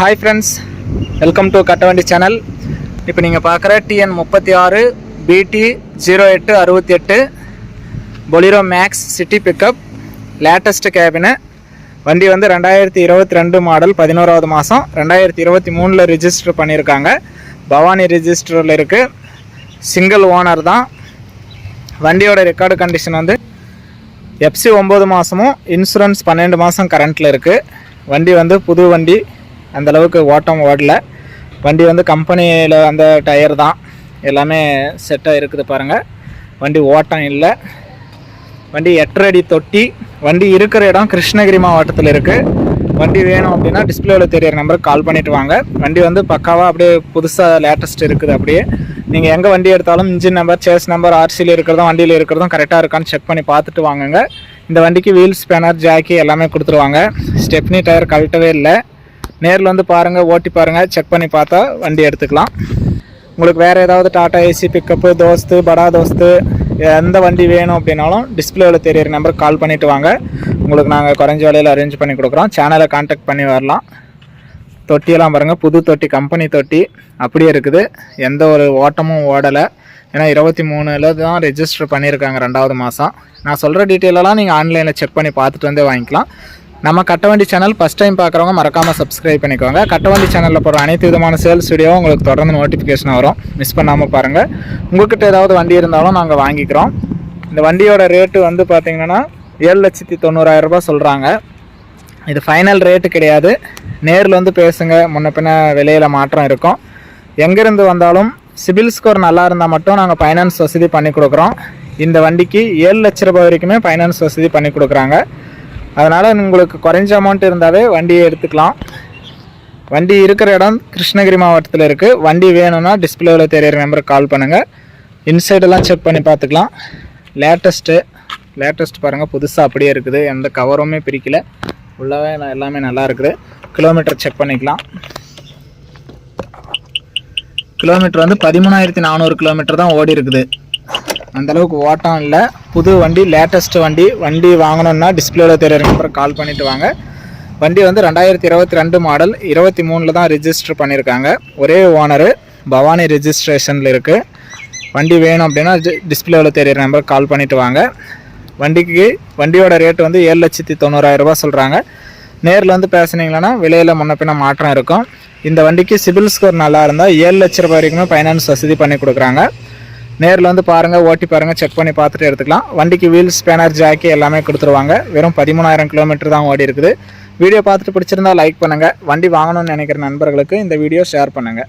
Hi friends welcome to Kattavandi channel இப்போ நீங்கள் பார்க்குற டிஎன் முப்பத்தி ஆறு பிடி ஜீரோ எட்டு அறுபத்தி எட்டு Bolero Maxx city pickup latest cabin வண்டி வந்து ரெண்டாயிரத்தி இருபத்தி ரெண்டு மாடல் பதினோராவது மாதம் ரெண்டாயிரத்தி இருபத்தி மூணில் ரிஜிஸ்டர் பண்ணியிருக்காங்க. பவானி ரிஜிஸ்டரில் இருக்குது சிங்கிள் ஓனர் தான். வண்டியோட ரெக்கார்டு கண்டிஷன் வந்து எஃப்சி ஒம்பது மாதமும் இன்சூரன்ஸ் பன்னெண்டு மாதம் கரண்ட்டில் இருக்குது வண்டி வந்து புது வண்டி. அந்தளவுக்கு ஓட்டம் ஓடல. வண்டி வந்து கம்பெனியில் அந்த டயர் தான். எல்லாமே செட்டாக இருக்குது பாருங்கள் வண்டி ஓட்டம் இல்லை. வண்டி எட்டரை அடி தொட்டி. வண்டி இருக்கிற இடம் கிருஷ்ணகிரி மாவட்டத்தில் இருக்குது வண்டி வேணும் அப்படின்னா டிஸ்பிளேவில் தெரியற நம்பருக்கு கால் பண்ணிட்டு வாங்க. வண்டி வந்து பக்காவாக அப்படியே புதுசாக லேட்டஸ்ட் இருக்குது அப்படியே. நீங்கள் எங்கே வண்டி எடுத்தாலும் இன்ஜின் நம்பர் சேஸ் நம்பர் ஆர்சியில் இருக்கிறதும் வண்டியில் இருக்கிறதும் கரெக்டாக இருக்கான்னு செக் பண்ணி பார்த்துட்டு வாங்குங்க. இந்த வண்டிக்கு வீல்ஸ் பேனர் ஜாக்கி எல்லாமே கொடுத்துருவாங்க. ஸ்டெப்னி டயர் கழட்டவே இல்லை. நேரில் வந்து பாருங்கள் ஓட்டி பாருங்கள் செக் பண்ணி பார்த்தா வண்டி எடுத்துக்கலாம். உங்களுக்கு வேறு ஏதாவது டாட்டா ஏசி பிக்கப்பு தோஸ்து படா தோஸ்து எந்த வண்டி வேணும் அப்படின்னாலும் டிஸ்பிளேவில் தெரியிற நம்பருக்கு கால் பண்ணிவிட்டு வாங்க. உங்களுக்கு நாங்கள் குறைஞ்ச விலையில் அரேஞ்ச் பண்ணி கொடுக்குறோம். சேனலை காண்டாக்ட் பண்ணி வரலாம். தொட்டியெல்லாம் பாருங்கள் புது தொட்டி கம்பெனி தொட்டி. அப்படியே இருக்குது. எந்த ஒரு ஓட்டமும் ஓடலை. ஏன்னா இருபத்தி மூணில் தான் ரெஜிஸ்டர் பண்ணியிருக்காங்க ரெண்டாவது மாதம் நான் சொல்கிற டீட்டெயிலெல்லாம் நீங்கள் ஆன்லைனில் செக் பண்ணி பார்த்துட்டு வந்தே வாங்கிக்கலாம். நம்ம கட்டவண்டி சேனல் ஃபஸ்ட் டைம் பார்க்குறவங்க மறக்காமல் சப்ஸ்கிரைப் பண்ணிக்கோங்க. கட்டவண்டி சேனலில் போகிற அனைத்து விதமான சேல்ஸ் வீடியோ உங்களுக்கு தொடர்ந்து நோட்டிஃபிகேஷன் வரும். மிஸ் பண்ணாமல் பாருங்கள் உங்கள்கிட்ட ஏதாவது வண்டி இருந்தாலும் நாங்கள் வாங்கிக்கிறோம். இந்த வண்டியோட ரேட்டு வந்து பார்த்தீங்கன்னா ஏழு லட்சத்தி தொண்ணூறாயிரரூபா சொல்கிறாங்க இது ஃபைனல் ரேட்டு கிடையாது. நேரில் வந்து பேசுங்க. முன்ன பின்ன விலையில் மாற்றம் இருக்கும். எங்கேருந்து வந்தாலும் சிபில் ஸ்கோர் நல்லா இருந்தால் மட்டும் நாங்கள் ஃபைனான்ஸ் வசதி பண்ணி கொடுக்குறோம். இந்த வண்டிக்கு ஏழு லட்ச ரூபாய் வரைக்குமே ஃபைனான்ஸ் வசதி பண்ணி கொடுக்குறாங்க. அதனால் உங்களுக்கு குறைஞ்ச அமௌண்ட் இருந்தாவே வண்டியை எடுத்துக்கலாம். வண்டி இருக்கிற இடம் கிருஷ்ணகிரி மாவட்டத்தில் இருக்குது வண்டி வேணும்னா டிஸ்பிளேவில் தெரியிற நம்பருக்கு கால் பண்ணுங்கள் இன்சைடெல்லாம் செக் பண்ணி பார்த்துக்கலாம். லேட்டஸ்ட்டு லேட்டஸ்ட் பாருங்கள் புதுசாக அப்படியே இருக்குது. எந்த கவருமே பிரிக்கல. உள்ளவே எல்லாமே நல்லா இருக்குது. கிலோமீட்டர் செக் பண்ணிக்கலாம். கிலோமீட்டர் வந்து பதிமூணாயிரத்தி நானூறு கிலோமீட்டர் தான் ஓடி இருக்குது. அந்தளவுக்கு ஓட்டம் இல்லை. புது வண்டி லேட்டஸ்ட் வண்டி. வண்டி வாங்கணும்னா டிஸ்பிளேவில் தெரியறதுக்கு நம்பருக்கு கால் பண்ணிட்டு வாங்க. வண்டி வந்து ரெண்டாயிரத்தி இருபத்தி ரெண்டு மாடல் இருபத்தி மூணில் தான் ரிஜிஸ்டர் பண்ணியிருக்காங்க ஒரே ஓனரு பவானி ரிஜிஸ்ட்ரேஷனில் இருக்குது வண்டி வேணும் அப்படின்னா டிஸ்பிளேவில் தெரியற நம்பருக்கு கால் பண்ணிவிட்டு வாங்க. வண்டிக்கு வண்டியோட ரேட் வந்து ஏழு லட்சத்தி தொண்ணூறாயிரம் சொல்கிறாங்க நேரில் வந்து பேசுனீங்களன்னா விலையில் முன்ன பின்ன மாற்றம் இருக்கும். இந்த வண்டிக்கு சிபில் ஸ்கோர் நல்லா இருந்தால் ஏழு லட்ச ரூபாய் வரைக்குமே ஃபைனான்ஸ் வசதி பண்ணி கொடுக்குறாங்க. நேரில் வந்து பாருங்கள் ஓட்டி பாருங்கள் செக் பண்ணி பார்த்துட்டு எடுத்துக்கலாம். வண்டிக்கு வீல்ஸ் ஸ்பேனர் ஜாக்கி எல்லாமே கொடுத்துருவாங்க. வெறும் பதிமூணாயிரம் கிலோமீட்டர் தான் ஓடி இருக்குது. வீடியோ பார்த்துட்டு பிடிச்சிருந்தா லைக் பண்ணுங்கள் வண்டி வாங்கணும்னு நினைக்கிற நண்பர்களுக்கு இந்த வீடியோ ஷேர் பண்ணுங்கள்